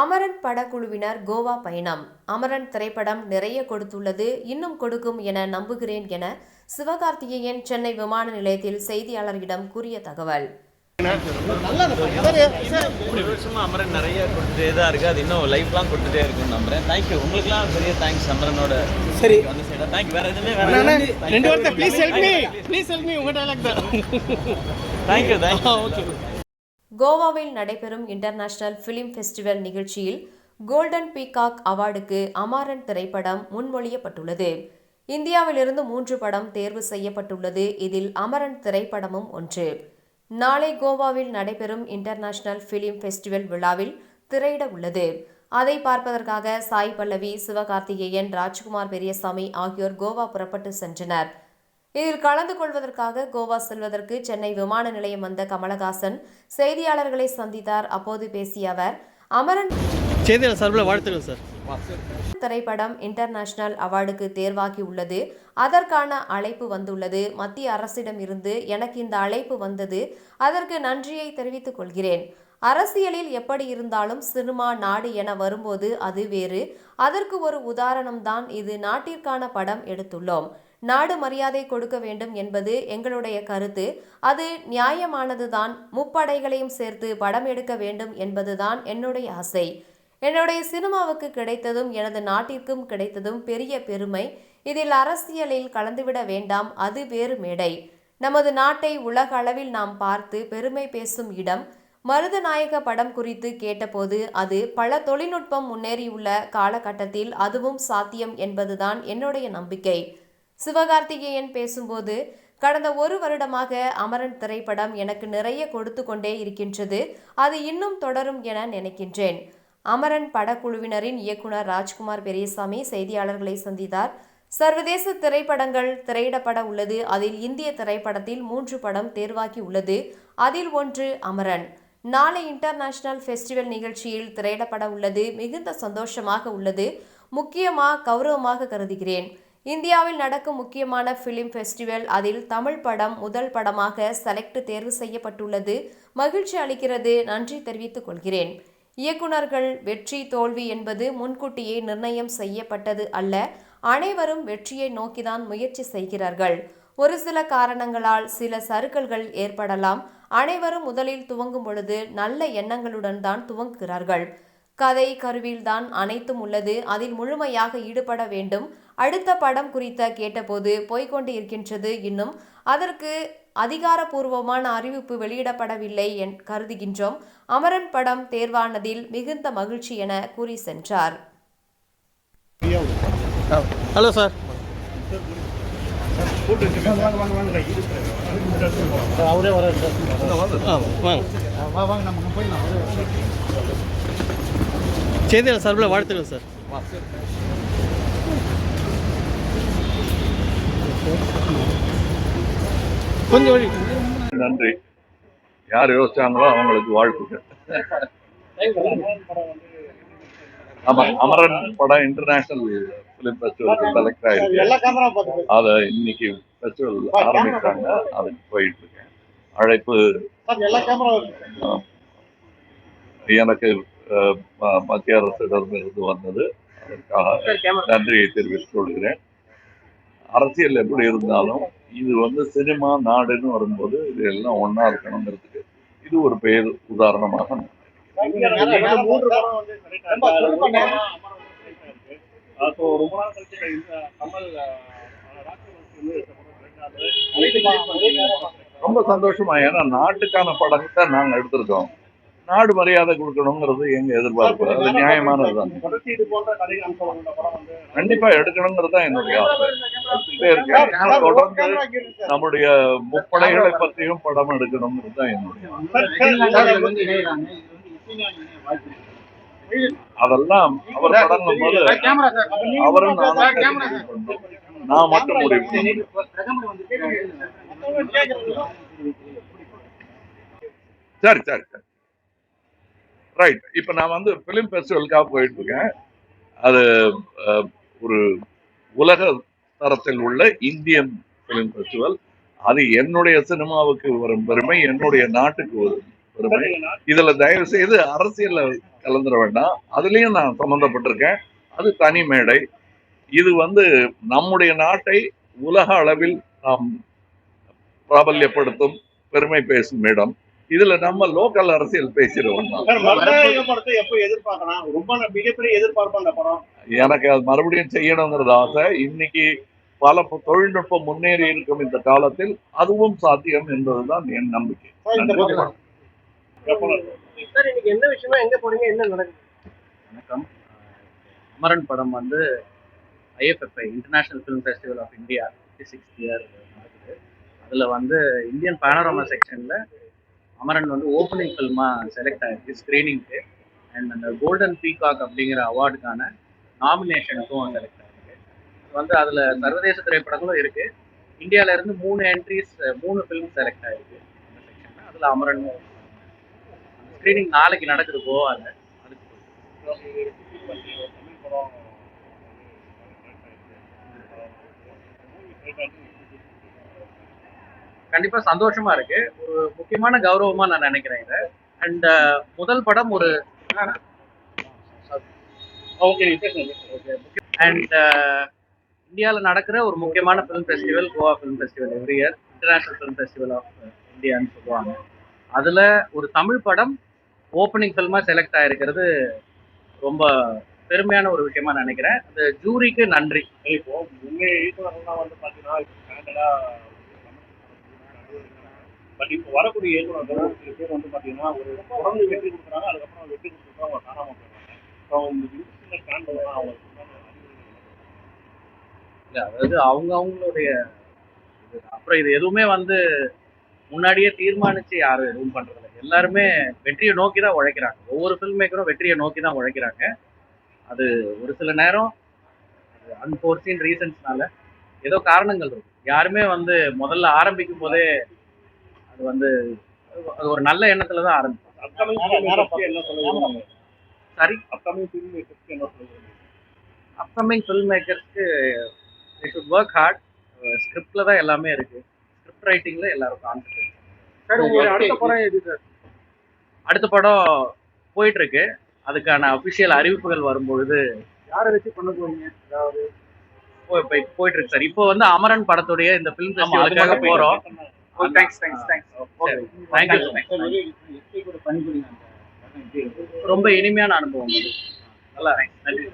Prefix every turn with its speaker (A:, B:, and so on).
A: அமரன் படக்குழுவினர் கோவா பயணம். அமரன் திரைப்படம் நிறைய கொடுத்துள்ளது இன்னும் கொடுக்கும் என நம்புகிறேன் என சிவகார்த்திகேயன் சென்னை விமான நிலையத்தில் செய்தியாளர்களிடம் கூறிய தகவல்.
B: அமரன் நிறைய கொடுத்துட்டே தான் இருக்கு. அது இன்னும் லைஃப் கொடுத்துட்டே இருக்கும்னு நம்புறேன். தேங்க்யூ உங்களுக்குலாம் பெரிய தேங்க்ஸ் அமரனோட
C: சரி.
B: வந்து சைடா தேங்க்யூ வேற எதுவுமே வேற
C: அண்ணா, ரெண்டு வார்த்தை please help me please help me உங்க டைலாக் தான்.
B: Thank you thank you
C: okay
A: கோவாவில் நடைபெறும் இன்டர்நேஷனல் ஃபிலிம் ஃபெஸ்டிவல் நிகழ்ச்சியில் கோல்டன் பீகாக் அவார்டுக்கு அமாரன் திரைப்படம் முன்மொழியப்பட்டுள்ளது. இந்தியாவிலிருந்து மூன்று படம் தேர்வு செய்யப்பட்டுள்ளது. இதில் அமரன் திரைப்படமும் ஒன்று. நாளை கோவாவில் நடைபெறும் இன்டர்நேஷனல் ஃபிலிம் ஃபெஸ்டிவல் விழாவில் திரையிட உள்ளது. அதை பார்ப்பதற்காக சாய் பல்லவி சிவகார்த்திகேயன் ராஜ்குமார் பெரியசாமி ஆகியோர் கோவா புறப்பட்டு சென்றனர். இதில் கலந்து கொள்வதற்காக கோவா செல்வதற்கு சென்னை விமான நிலையம் வந்த கமலஹாசன் செய்தியாளர்களை சந்தித்தார். அப்போது பேசிய அவர் அமரன்
C: செய்தியாளர் சார்பில் வாழ்த்துக்கள் சார்.
A: திரைப்படம் இன்டர்நேஷனல் அவார்டுக்கு தேர்வாகி உள்ளது. அதற்கான அழைப்பு வந்துள்ளது. மத்திய அரசிடம் இருந்து எனக்கு இந்த அழைப்பு வந்தது. அதற்கு நன்றியை தெரிவித்துக் கொள்கிறேன். அரசியலில் எப்படி இருந்தாலும் சினிமா நாடு என வரும்போது அது வேறு. அதற்கு ஒரு உதாரணம்தான் இது. நாட்டிற்கான படம் எடுத்துள்ளோம். நாடு மரியாதை கொடுக்க வேண்டும் என்பது எங்களுடைய கருத்து. அது நியாயமானதுதான். முப்படைகளையும் சேர்த்து படம் எடுக்க வேண்டும் என்பதுதான் என்னுடைய ஆசை. என்னுடைய சினிமாவுக்கு கிடைத்ததும் எனது நாட்டிற்கும் கிடைத்ததும் பெரிய பெருமை. இதில் அரசியலில் கலந்துவிட வேண்டாம். அது வேறு மேடை. நமது நாட்டை உலக அளவில் நாம் பார்த்து பெருமை பேசும் இடம். மருதநாயக படம் குறித்து கேட்டபோது அது பல தொழில்நுட்பம் முன்னேறியுள்ள காலகட்டத்தில் அதுவும் சாத்தியம் என்பதுதான் என்னுடைய நம்பிக்கை. சிவகார்த்திகேயன் பேசும்போது கடந்த ஒரு வருடமாக அமரன் திரைப்படம் எனக்கு நிறைய கொடுத்து கொண்டே இருக்கின்றது. அது இன்னும் தொடரும் என நினைக்கின்றேன். அமரன் படக்குழுவினரின் இயக்குனர் ராஜ்குமார் பெரியசாமி செய்தியாளர்களை சந்தித்தார். சர்வதேச திரைப்படங்கள் திரையிடப்பட உள்ளது. அதில் இந்திய திரைப்படத்தில் மூன்று படம் தேர்வாகி உள்ளது. அதில் ஒன்று அமரன். நாளை இன்டர்நேஷனல் ஃபெஸ்டிவல் நிகழ்ச்சியில் திரையிடப்பட உள்ளது. மிகுந்த சந்தோஷமாக உள்ளது. முக்கியமாக கௌரவமாக கருதுகிறேன். இந்தியாவில் நடக்கும் முக்கியமான ஃபிலிம் ஃபெஸ்டிவல் அதில் தமிழ் படம் முதல் படமாக செலக்ட் தேர்வு செய்யப்பட்டுள்ளது. மகிழ்ச்சி அளிக்கிறது. நன்றி தெரிவித்துக் கொள்கிறேன். இயக்குனர்கள் வெற்றி தோல்வி என்பது முன்கூட்டியே நிர்ணயம் செய்யப்பட்டது அல்ல. அனைவரும் வெற்றியை நோக்கிதான் முயற்சி செய்கிறார்கள். ஒரு சில காரணங்களால் சில சறுக்கல்கள் ஏற்படலாம். அனைவரும் முதலில் துவங்கும் பொழுது நல்ல எண்ணங்களுடன் தான் துவங்குகிறார்கள். கதை கருவில்தான் அனைத்தும் உள்ளது. அதில் முழுமையாக ஈடுபட வேண்டும். அடுத்த படம் குறித்த கேட்டபோது போய்கொண்டு இருக்கின்றது இன்னும். அதற்கு அதிகாரப்பூர்வமான அறிவிப்பு வெளியிடப்படவில்லை என் கருதுகின்றோம். அமரன் படம் தேர்வானதில் மிகுந்த மகிழ்ச்சி என கூறி சென்றார்.
C: Hello sir. அவரே வர வாங்க. செய்தியாளர் சார்பில் வாழ்த்துக்கள் சார். கொஞ்சம் வழி.
D: நன்றி. யார் யோசிச்சாங்களோ அவங்களுக்கு வாழ்த்துக்கள். ஆமா அமரன் படம் இன்டர்நேஷனல் பிலிம் ஃபெஸ்டிவலுக்கு செலக்ட் ஆயிருக்கு. அதை இன்னைக்கு ஃபெஸ்டிவல் ஆரம்பிக்கிறாங்க. அதுக்கு போயிட்டு இருக்கேன். அழைப்பு. எனக்கு மத்திய அரசிடமிருந்து வந்தது. அதற்காக நன்றியை தெரிவித்துக் கொள்கிறேன். அரசியல் எப்படி இருந்தாலும் இது வந்து சினிமா நாடுன்னு வரும்போது இது எல்லாம் ஒண்ணா இருக்கணுங்கிறதுக்கு இது ஒரு பெயர் உதாரணமாக ரொம்ப சந்தோஷமா ஏன்னா நாட்டுக்கான படத்தை நாங்க எடுத்திருக்கோம். நாடு மரியாதை கொடுக்கணுங்கிறது எங்க எதிர்பார்ப்பு. அது நியாயமானதுதான். கண்டிப்பா எடுக்கணுங்கிறது தான் என்னுடைய ஆசை. இருக்கேன் தொடர்ந்து நம்முடைய முப்படைகளை பற்றியும் படம் எடுக்கணுங்கிறது தான் என்னுடைய ஆசை. அதெல்லாம் அவர் படங்கும் போது அவரும். நான் மட்டும் முடிவு. சரி சரி சரி. ரைட் இப்போ நான் வந்து ஃபிலிம் ஃபெஸ்டிவலுக்காக போயிட்டு இருக்கேன் அது ஒரு உலக தரத்தில் உள்ள இந்தியன் ஃபிலிம் ஃபெஸ்டிவல் அது என்னுடைய சினிமாவுக்கு வரும் பெருமை என்னுடைய நாட்டுக்கு வரும் பெருமை. இதுல தயவு செய்து அரசியல்ல கலந்துட வேண்டாம். அதுலயும் நான் சம்மந்தப்பட்டிருக்கேன் அது தனி மேடை. இது வந்து நம்முடைய நாட்டை உலக அளவில் நாம் பிராபல்யப்படுத்தும் பெருமை பேசும் இடம். இதுல நம்ம லோக்கல் அரசியல் பேசிட வேண்டாம்
C: சார் மதுரை படத்தை எப்போ எதிர்பார்க்கலாம்? ரொம்ப மிகப்பெரிய எதிர்பார்ப்பு அந்த படம்.
D: எனக்கு அது மறுபடியும் செய்யணுங்கிறது ஆசை. இன்னைக்கு பல தொழில்நுட்பம் முன்னேறி இருக்கும் இந்த காலத்தில் அதுவும் சாத்தியம் என்பதுதான் என் நம்பிக்கை.
E: வணக்கம். அமரன் படம் வந்து IFFI international film festival of India sixth year அதில் வந்து இந்தியன் பேனரோமா செக்ஷனில் அமரன் வந்து ஓப்பனிங் ஃபில்மாக செலக்ட் ஆயிருக்கு ஸ்க்ரீனிங்க்கு அண்ட் அந்த கோல்டன் பீகாக் அப்படிங்கிற அவார்டுக்கான நாமினேஷனுக்கும் செலக்ட் ஆயிருக்கு. வந்து அதில் சர்வதேச திரைப்படங்களும் இருக்குது இந்தியாவிலேருந்து மூணு என்ட்ரிஸ் மூணு ஃபிலிம் செலக்ட் ஆயிருக்கு. அதில் அமரன் ஸ்க்ரீனிங் நாளைக்கு நடக்குது கோவாவில் அதுக்கு கண்டிப்பா சந்தோஷமா இருக்கு. ஒரு முக்கியமான கௌரவமா நான் நினைக்கிறேன் இதை. அண்ட் uh, முதல் படம் ஒரு
C: ஓகே
E: அண்ட் இந்தியாவில் நடக்கிற ஒரு முக்கியமான film festival Goa film festival every year international film festival of இந்தியான்னு சொல்லுவாங்க. அதில் ஒரு தமிழ் படம் ஓப்பனிங் ஃபில்மா செலக்ட் ஆகிருக்கிறது ரொம்ப பெருமையான ஒரு விஷயமா நினைக்கிறேன். அந்த ஜூரிக்கு நன்றி.
C: இப்போ முன்னே வந்து பார்த்தீங்கன்னா பட் இப்போ வரக்கூடிய இயக்குனர்கள் சில பேர் வந்து பார்த்தீங்கன்னா ஒரு தொடர்ந்து வெற்றி கொடுக்குறாங்க அதுக்கப்புறம் வெற்றி கொடுத்துட்டு அவங்க காணாமல் போயிடுறாங்க. ஸோ இந்த இன்ஸ்டியூஷன் ஸ்டாண்ட் பண்ணலாம்
E: அதாவது அவங்க அவங்களுடைய இது. அப்புறம் இது எதுவுமே வந்து முன்னாடியே தீர்மானிச்சு யாரும் எதுவும் பண்றதில்ல. எல்லாருமே வெற்றியை நோக்கி தான் உழைக்கிறாங்க. ஒவ்வொரு ஃபில்ம் மேக்கரும் வெற்றியை நோக்கி தான் உழைக்கிறாங்க. அது ஒரு சில நேரம் அன்போர்சின் ரீசன்ஸ்னால ஏதோ காரணங்கள் இருக்கும். யாருமே வந்து முதல்ல ஆரம்பிக்கும் போதே அது வந்து அது ஒரு நல்ல எண்ணத்துல தான்
C: சொல்லுவாங்க
E: சரி
C: அப்கமிங் ஃபிலிம் என்ன சொல்லுவாங்க
E: அப்கமிங் ஃபில்ம் மேக்கர்ஸ்க்கு they should ஒர்க் ஹார்ட் ஸ்கிரிப்டில் தான் எல்லாமே இருக்கு. ஸ்கிரிப்ட் ரைட்டிங்கில் எல்லாரும் கான்சென்ட்ரேட்
C: சார் உங்களுடைய அடுத்த படம் எது சார்
E: அடுத்த படம் போயிட்டு இருக்கு அதுக்கான அபிஷியல் அறிவிப்புகள் வரும்பொழுது
C: யாரை வச்சு பண்ண போறீங்க? அதாவது
E: போயிட்டு இருக்கு சார் இப்போ வந்து அமரன் படத்துடைய இந்த ஃபிலிம் ஃபெஸ்டிவலுக்காக போறோம். தேங்க்ஸ் தேங்க்ஸ் தேங்க்ஸ் ரொம்ப இனிமையான அனுபவம் நல்லா. நன்றி.